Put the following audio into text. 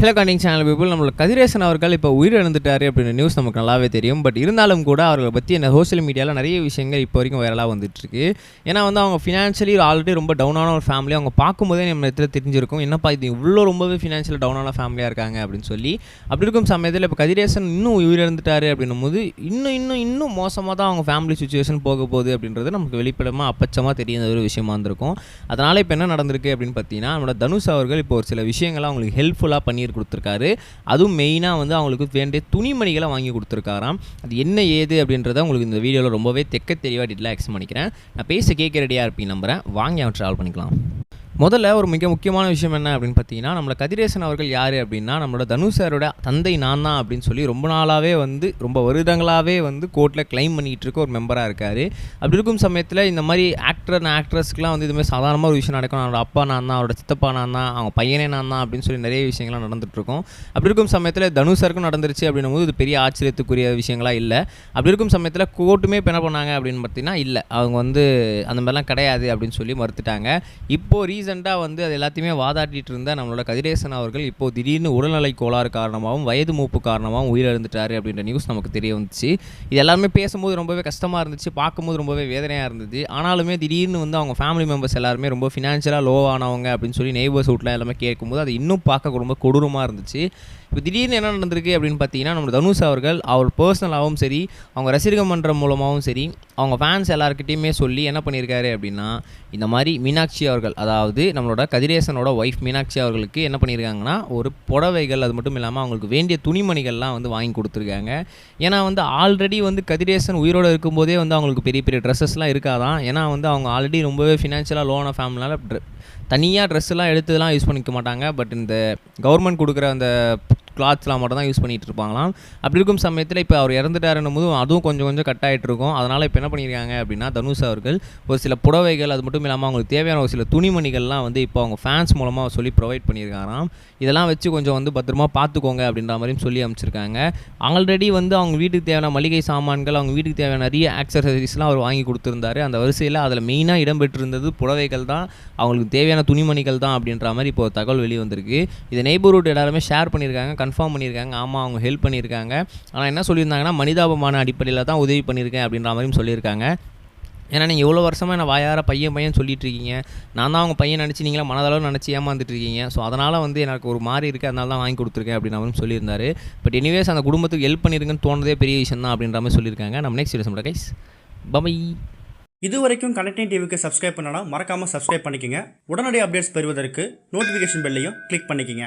Hello கண்டிங் channel people நம்மளோட கதிரேசன் அவர்கள் இப்போ உயிரிழந்துட்டாரு அப்படின்ற நியூஸ் நமக்கு நல்லாவே தெரியும். பட் இருந்தாலும் கூட அவர்களை பற்றி என்ன சோஷியல் மீடியாவில் நிறைய விஷயங்கள் இப்போ வரைக்கும் வைரலாக வந்துட்டுருக்கு. ஏன்னா வந்து அவங்க ஃபினான்ஷியலி ஆல்ரெடி ரொம்ப டவுனான ஒரு ஃபேமிலி அவங்க பார்க்கும்போதே நம்ம இடத்துல தெரிஞ்சிருக்கும். என்னப்பா இது இவ்வளோ ரொம்பவே ஃபினான்ஷியல் டவுனான ஃபேமிலியாக இருக்காங்க அப்படின்னு சொல்லி. அப்படி இருக்கும் சமயத்தில் இப்போ கதிரேசன் இன்னும் உயிரிழந்துட்டாரு அப்படின்னும் போது இன்னும் இன்னும் இன்னும் மோசமாக தான் அவங்க ஃபேமிலி சுச்சுவேஷன் போக போகுது அப்படின்றது நமக்கு வெளிப்படமாக அப்பச்சமாக தெரியாத ஒரு விஷயமா இருந்திருக்கும். அதனால் இப்போ என்ன நடந்திருக்கு அப்படின்னு பார்த்தீங்கன்னா நம்மளோட தனுஷ் அவர்கள் இப்போ ஒரு சில விஷயங்களை அவங்களுக்கு ஹெல்ப்ஃபுல்லாக பண்ணி கொடுத்துருக்காரு. அதுவும் மெயினாக வந்து அவங்களுக்கு வேண்டிய துணிமணிகளை வாங்கி கொடுத்துருக்காராம். அது என்ன ஏது அப்படின்றத உங்களுக்கு இந்த வீடியோவில் ரொம்பவே தெக்க தெளிவாக டீட்டெயிலாக எக்ஸ் பண்ணிக்கிறேன். நான் பேச கேட்க ரெடியாக இருப்பீங்க நம்புறேன் வாங்கி அவன் ட்ராவல் பண்ணிக்கலாம். முதல்ல ஒரு மிக முக்கியமான விஷயம் என்ன அப்படின்னு பார்த்தீங்கன்னா நம்மளை கதிரேசன் அவர்கள் யார் அப்படின்னா நம்மளோட தனுஷரோட சாரோட தந்தை நான் தான் அப்படின்னு சொல்லி ரொம்ப நாளாகவே வந்து ரொம்ப வருடங்களாகவே வந்து கோர்ட்டில் க்ளைம் பண்ணிகிட்டு இருக்க ஒரு மெம்பராக இருக்கார். அப்படி இருக்கும் சமயத்தில் இந்த மாதிரி ஆக்டர் அண்ட் ஆக்ட்ரஸ்க்குலாம் வந்து இதுமாதிரி சாதாரணமாக ஒரு விஷயம் நடக்கும் அவரோட அப்பா நான் தான் அவரோட சித்தப்பா நான் தான் அவங்க பையனே நான் தான் அப்படின்னு சொல்லி நிறைய விஷயங்கள்லாம் நடந்துகிட்ருக்கோம் அப்படி இருக்கும் சமயத்தில் தனுஷருக்கும் நடந்துருச்சு அப்படின்னும் போது இது பெரிய ஆச்சரியத்துக்குரிய விஷயங்களாக இல்லை. அப்படி இருக்கும் சமயத்தில் கோர்ட்டுமே இப்போ என்ன பண்ணாங்க அப்படின்னு பார்த்தீங்கன்னா இல்லை. அவங்க வந்து அந்த மாதிரிலாம் கிடையாது அப்படின்னு சொல்லி மறுத்துட்டாங்க. இப்போது ரீசன் ரீசெண்டாக வந்து அது எல்லாத்தையுமே வாதாடிட்டு இருந்த நம்மளோட கதிரேசன் அவர்கள் இப்போ திடீர்னு உடல்நலை கோளாறு காரணமாகவும் வயது மூப்பு காரணமாகவும் உயிரிழந்துட்டாரு அப்படின்ற நியூஸ் நமக்கு தெரிய வந்துச்சு. இது எல்லாருமே பேசும்போது ரொம்பவே கஷ்டமாக இருந்துச்சு பார்க்கும்போது ரொம்பவே வேதனையாக இருந்தது. ஆனாலுமே திடீர்னு வந்து அவங்க ஃபேமிலி மெம்பர்ஸ் எல்லாருமே ரொம்ப ஃபினான்ஷியலாக லோவானவங்க அப்படின்னு சொல்லி நெய்பர்ஸ் வீட்டில் எல்லாமே கேட்கும்போது அது இன்னும் பார்க்க ரொம்ப கொடூரமாக இருந்துச்சு. இப்போ திடீர்னு என்ன நடந்திருக்கு அப்படின்னு பார்த்தீங்கன்னா நம்ம தனுஷ் அவர்கள் அவர் பர்சனலாகவும் சரி அவங்க ரசிகர் மன்றம் மூலமாகவும் சரி அவங்க ஃபேன்ஸ் எல்லாருக்கிட்டையுமே சொல்லி என்ன பண்ணியிருக்காரு அப்படின்னா இந்த மாதிரி மீனாட்சி அவர்கள் அதாவது நம்மளோட கதிரேசனோட ஒய்ஃப் மீனாட்சி அவர்களுக்கு என்ன பண்ணியிருக்காங்கன்னா ஒரு புடவைகள் அது மட்டும் இல்லாமல் அவங்களுக்கு வேண்டிய துணிமணிகள்லாம் வந்து வாங்கி கொடுத்துருக்காங்க. ஏன்னா வந்து ஆல்ரெடி வந்து கதிரேசன் உயிரோடு இருக்கும்போதே வந்து அவங்களுக்கு பெரிய பெரிய ட்ரெஸ்ஸஸ்லாம் இருக்காதான். ஏன்னா வந்து அவங்க ஆல்ரெடி ரொம்பவே ஃபினான்ஷியலாக லோன ஃபேமிலினால தனியாக ட்ரெஸ்ஸெல்லாம் எடுத்துலாம் யூஸ் பண்ணிக்க மாட்டாங்க. பட் இந்த கவர்மெண்ட் கொடுக்குற அந்த கிளாத்ஸ்லாம் மட்டும் தான் யூஸ் பண்ணிகிட்டு இருப்பாங்களாம் அப்படி இருக்கும் சமயத்தில் இப்போ அவர் இறந்துட்டாருன்னும் போது அதுவும் கொஞ்சம் கொஞ்சம் கட் ஆகிட்டு இருக்கும் அதனால் இப்போ என்ன பண்ணியிருக்காங்க அப்படின்னா தனுஷ் அவர்கள் ஒரு சில புடவைகள் அது மட்டும் இல்லாமல் அவங்களுக்கு தேவையான ஒரு சில துணிமணிகள்லாம் வந்து இப்போ அவங்க ஃபேன்ஸ் மூலமாக சொல்லி ப்ரொவைட் பண்ணியிருக்காராம் இதெல்லாம் வச்சு கொஞ்சம் வந்து பத்திரமா பார்த்துக்கோங்க அப்படின்ற மாதிரியும் சொல்லி அமைச்சிருக்காங்க. ஆல்ரெடி வந்து அவங்க வீட்டுக்கு தேவையான மளிகை சாமான்கள் அவங்க வீட்டுக்கு தேவையான நிறைய ஆக்சசரிஸ்லாம் அவர் வாங்கி கொடுத்துருந்தாரு. அந்த வரிசையில் அதில் மெயினாக இடம்பெற்றிருந்தது புடவைகள் தான் அவங்களுக்கு தேவையான துணிமணிகள் தான் அப்படின்ற மாதிரி இப்போ ஒரு தகவல் வெளியே வந்திருக்கு இதை நெய்பர்ஹுட் எல்லாருமே ஷேர் பண்ணியிருக்காங்க கன்ஃபார்ம் பண்ணியிருக்காங்க. ஆமாம் அவங்க ஹெல்ப் பண்ணியிருக்காங்க. ஆனால் என்ன சொல்லியிருந்தாங்கன்னா மனிதாபமான அடிப்படையில் தான் உதவி பண்ணியிருக்கேன் அப்படின்ற மாதிரியும் சொல்லியிருக்காங்க. ஏன்னா நீங்கள் இவ்வளோ வருஷமாக என்ன வாயார பையன் பையன் சொல்லிட்டு இருக்கீங்க. நான் தான் அவங்க பையன் நினச்சி நீங்களா மனதளவு நினச்சி ஏமாந்துட்டு இருக்கீங்க. ஸோ அதனால் வந்து எனக்கு ஒரு மாதிரி இருக்குது அதனால தான் வாங்கி கொடுத்துருக்கேன் அப்படின்னு அவரும் சொல்லியிருந்தாரு. பட் எனிவேஸ் அந்த குடும்பத்துக்கு ஹெல்ப் பண்ணியிருக்குன்னு தோணுதே பெரிய விஷயம் தான் அப்படின்ற மாதிரி சொல்லியிருக்காங்க. நம்ம நெக்ஸ்ட் வீடியோ கைஸ் பபை இது வரைக்கும் கனெக்டிங் டிவிக்கு சப்ஸ்கிரைப் பண்ணனா மறக்காமல் சப்ஸ்கிரைப் பண்ணிக்கங்க. உடனடி அப்டேட்ஸ் பெறுவதற்கு நோட்டிஃபிகேஷன் பெல்லையும் கிளிக் பண்ணிக்கங்க.